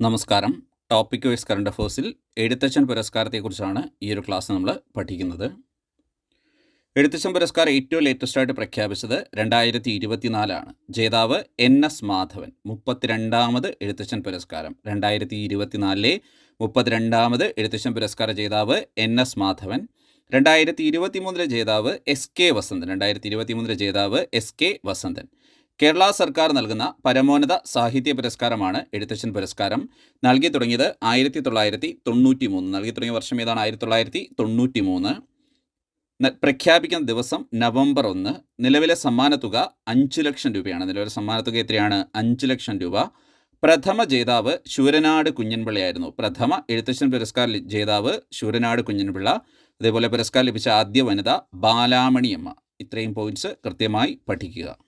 നമസ്കാരം. Topic wise current അഫേഴ്സിൽ എഴുത്തച്ഛൻ പുരസ്കാരത്തെക്കുറിച്ചാണ് ഈ ഒരു ക്ലാസ് നമ്മൾ പഠിക്കുന്നത്. എഴുത്തച്ഛൻ പുരസ്കാരം ഏറ്റവും ലേറ്റസ്റ്റ് ആയിട്ട് പ്രഖ്യാപിച്ചത് രണ്ടായിരത്തി ഇരുപത്തിനാലാണ് ജേതാവ് എൻ എസ് മാധവൻ മുപ്പത്തിരണ്ടാമത് എഴുത്തച്ഛൻ പുരസ്കാരം. രണ്ടായിരത്തി ഇരുപത്തിനാലിലെ മുപ്പത്തിരണ്ടാമത് എഴുത്തച്ഛൻ പുരസ്കാര ജേതാവ് എൻ എസ് മാധവൻ. രണ്ടായിരത്തി ഇരുപത്തി മൂന്നിലെ ജേതാവ് എസ് കെ വസന്തൻ. രണ്ടായിരത്തി ഇരുപത്തി മൂന്നിലെ ജേതാവ് എസ് കെ വസന്തൻ. കേരള സർക്കാർ നൽകുന്ന പരമോന്നത സാഹിത്യ പുരസ്കാരമാണ് എഴുത്തച്ഛൻ പുരസ്കാരം. നൽകി തുടങ്ങിയത് ആയിരത്തി തൊള്ളായിരത്തി തൊണ്ണൂറ്റി മൂന്ന് നൽകി തുടങ്ങിയ വർഷം ഏതാണ്? ആയിരത്തി തൊള്ളായിരത്തി തൊണ്ണൂറ്റി മൂന്ന് പ്രഖ്യാപിക്കുന്ന ദിവസം നവംബർ ഒന്ന്. നിലവിലെ സമ്മാനത്തുക അഞ്ച് ലക്ഷം രൂപയാണ്. നിലവിലെ സമ്മാനത്തുക എത്രയാണ്? അഞ്ച് ലക്ഷം രൂപ. പ്രഥമ ജേതാവ് ശൂരനാട് കുഞ്ഞൻപിള്ളയായിരുന്നു പ്രഥമ എഴുത്തച്ഛൻ പുരസ്കാര ജേതാവ് ശൂരനാട് കുഞ്ഞൻപിള്ള. അതേപോലെ പുരസ്കാരം ലഭിച്ച ആദ്യ വനിത ബാലാമണിയമ്മ. ഇത്രയും പോയിന്റ്സ് കൃത്യമായി പഠിക്കുക.